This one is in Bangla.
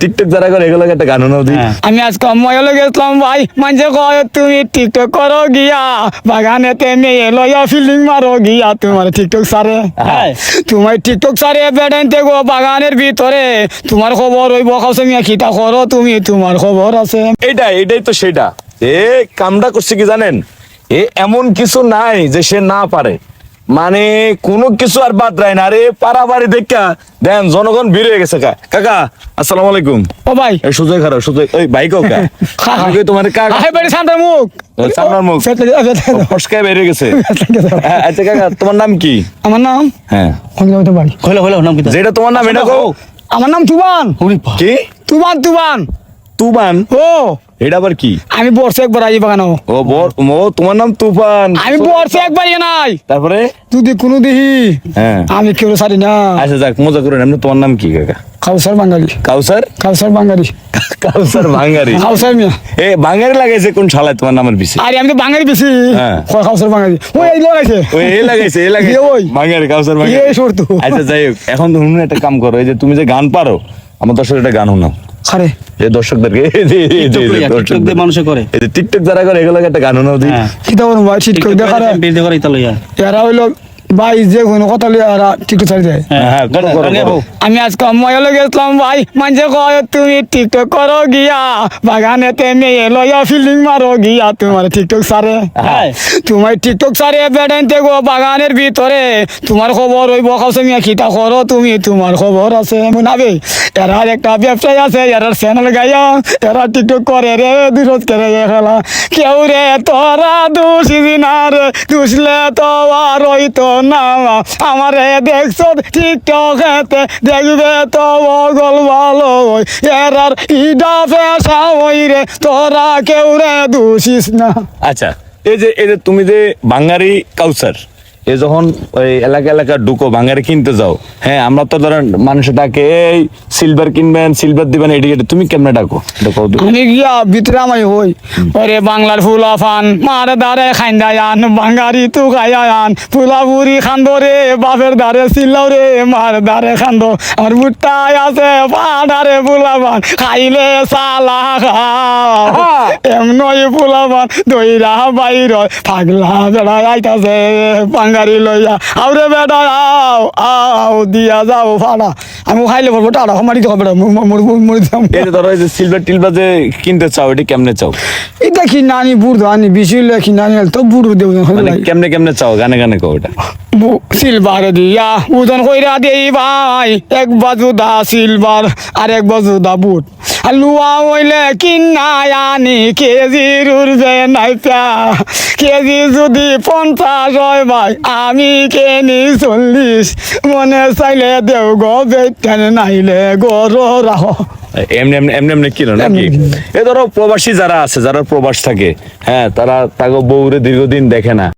টিকটক যারা করে এগুলো একটা গান নাও হ্যাঁ। আমি আজকে ময়লে গেছিলাম ভাই। মানুষে কয় তুমি টিকটক করো গিয়া বাগানেতে মেয়ে লইয়া ফিল্ডিং মারো গিয়া। তোমার টিকটক সারে? হ্যাঁ। তোমার টিকটক সারে বেড়াইতে গো বাগানের ভিতরে। তোমার খবর ওই বকাছে মিয়া খিতা করো তুমি তোমার খবর আছে। এইটাই এটাই তো সেটা। এ কামটা করছে কি জানেন? এ এমন কিছু নাই যে সে না পারে। মানে কোনো কিছু আর বাদ রায় না আরে পারাবাড়ি দেখা। দেন জনগণ ভিড় হয়ে গেছে কাকা আসসালামু আলাইকুম। ও ভাই। এই সুজয় খারাপ সুজয়। ওই ভাই কাকা কই তোমার কাকা আহে বাড়ি সামনে মুখ। মুখ। ফসকায় বেরিয়ে গেছে। হ্যাঁ, আচ্ছা কাকা তোমার নাম কি? আমার নাম? হ্যাঁ। ভাই নাম কি যেটা তোমার নাম এটা কো আমার নাম তুবান। কি? তুবান তুবান। তুবান? ও। এটা আবার কি? আমি বর্ষে একবার আই বাগানো ও বর ও তোমার নাম তুফান। আমি বর্ষে একবার ইয়ে নাই। তারপরে? যদি কোনো দিহি। হ্যাঁ। আমি কেউ সারি না। আচ্ছা যাক মজা করে তোমার নাম কি কাকা? কাউসার বাঙালি। কাউসার? কাউসার বাঙালি। কাউসার ভাঙ্গারি কাউসার মিয়া। এ ভাঙ্গারি লাগাইছে কোন শালায় তোমার নামের পিছে? আরে আমি তো বাঙালি বেশি হ্যাঁ। কাউসার বাঙালি? ওই এই লাগাইছে। ওই এ লাগাইছে এ লাগাইছে। ওই। ভাঙ্গারি কাউসার ভাঙ্গারি এ সরতু। আচ্ছা যাই হোক এখন তুমি একটা কাম করো। এই যে তুমি যে গান পারো আমার দর্শক একটা গান শোনাও। খারে এই দর্শকদেরকে দর্শকদের- মানুষে করে। এই যে টিকটক যারা করে এগুলো একটা গান শোনাও দি। কিতা বলব ভাই ঠিক করে দেখারে। বের করে ইতা লইয়া এরা হইল ভাই যে কোনো কথা লিয়ে এরা টিকটক ছাড়ি দেয়। হ্যাঁ, হ্যাঁ। আমি আজকে ময়লে গেছিলাম ভাই মানুষে কয় তুমি টিকটক করো গিয়া বাগানেতে মেয়ে লইয়া ফিল্ডিং মারো গিয়া তোমার টিকটক সারে হ্যাঁ। তোমার টিকটক সারে বেড়াইতে গো বাগানের ভিতরে। তোমার খবর ওই বকাছে মিয়া খিতা করো তুমি তোমার খবর আছে মুনাবে এরার একটা ব্যবসায় আছে, এরার চ্যানেল গাইয়া এরা টিকটক করে রে দুরোজ করে খেলা। কেউ রে তোরা দুষিবি না রে, দুষলে তো আর হইতো না। আমারে দেখছ টিকটক হেতে দেখবে তো বগল ভালো ওই এরার ইডা পেশা ওই রে, তোরা কেউ রে দুষিস না। আচ্ছা এই যে এই যে তুমি যে বাঙালি কাউসার এ যখন ওই এলাকা এলাকা ঢুকো বাঙালি কিনতে যাও হ্যাঁ আমরা তো ধরেন মানুষে ডাকে, এই সিলভার কিনবেন সিলভার দিবেন, এদিকে তুমি কেমনে ডাকো। আমি গিয়া ভিতরে আমি হই, ওরে বাংলার ফুলা ফান মার দারে খাইন্দায়ান বাঙারি তু খায়ান ফুলা বুড়ি খান্দো রে, বাপের দারে চিল্লাও রে, মার দারে খান্দো আমার বুট্টাই আছে পাড়ারে ফুলা ফান খাইলে সালা খাও। এমনই ফুলা ফান দইরা বাইর পাগলা বেড়াই আইতাছে বাঙারি লইয়া। আউরে বেড়া আও আও দিয়া যাও ফাড়া। আমি খাইলে বলব টাড়া মারি দেবো বেড়া মরি এই যে ধরো যে সিলভার টিলভার যে কিনতে চাও এটি কেমনে চাও? এটা কি নানি বুড়ো আনি বেশি লেখি নানি তো বুড়ো দেব মানে কেমনে কেমনে চাও গানে গানে কও এটা? সিলভার দিয়া ওজন কইরা দেই ভাই এক বাজু দা সিলভার আর এক বাজু দা বুট। লুয়া হইলে কিনাই আনি কেজির উঠবে নাই পা কেজি যদি পঞ্চাশ হয় ভাই আমি কেনি চল্লিশ। মনে চাইলে দেও গো বেটান নাইলে গর রাহ এমনি এমনি এমনি এমনি কিনো নাকি? এ ধরো প্রবাসী যারা আছে যারা প্রবাস থাকে হ্যাঁ তারা তাকে বউরে দীর্ঘদিন দেখে না।